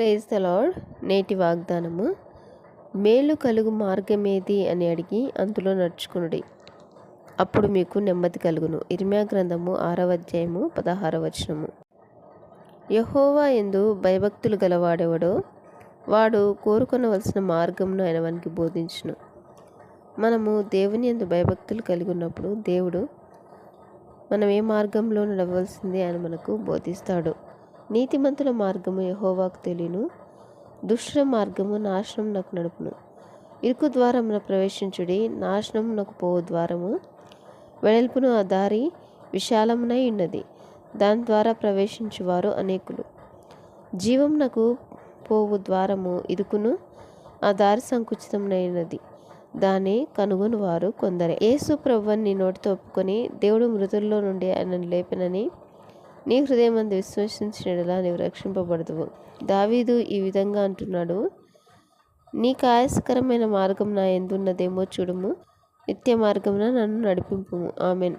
Praise the నేటి వాగ్దానము మేలు కలుగు మార్గమేది అని అడిగి అందులో నడుచుకునుడి. అప్పుడు మీకు నెమ్మది కలుగును. ఇర్మ్యా గ్రంథము ఆరవ అధ్యాయము పదహార వచనము. యహోవా ఎందు భయభక్తులు గలవాడెవడో వాడు కోరుకొనవలసిన మార్గంను ఆయన వానికి బోధించును. మనము దేవుని ఎందు భయభక్తులు కలిగి ఉన్నప్పుడు దేవుడు మనం ఏ మార్గంలో నడవలసింది ఆయన మనకు బోధిస్తాడు. నీతిమంతుల మార్గము యహోవాకు తెలియను. దుష్ట మార్గము నాశనం నాకు నడుపును. ఇరుకు ద్వారమున ప్రవేశించుడి నాశనం నాకు పోవు ద్వారము. వెడల్పును ఆ దారి విశాలమునై ఉన్నది. దాని ద్వారా ప్రవేశించువారు అనేకులు. జీవం నాకు పోవు ద్వారము ఇరుకును ఆ దారి సంకుచితమైనది దాన్ని కనుగొని వారు కొందరే. యేసు ప్రభుని నోటితో ఒప్పుకొని దేవుడు మృతుల్లో నుండి ఆయనను లేపినని నీ హృదయం అందు విశ్వసించినలా నీవు రక్షింపబడదువు. దావీదు ఈ విధంగా అంటున్నాడు నీకు ఆయాసకరమైన మార్గం నా ఎందున్నదేమో చూడుము. నిత్య మార్గమున నన్ను నడిపింపుము. ఆమెన్.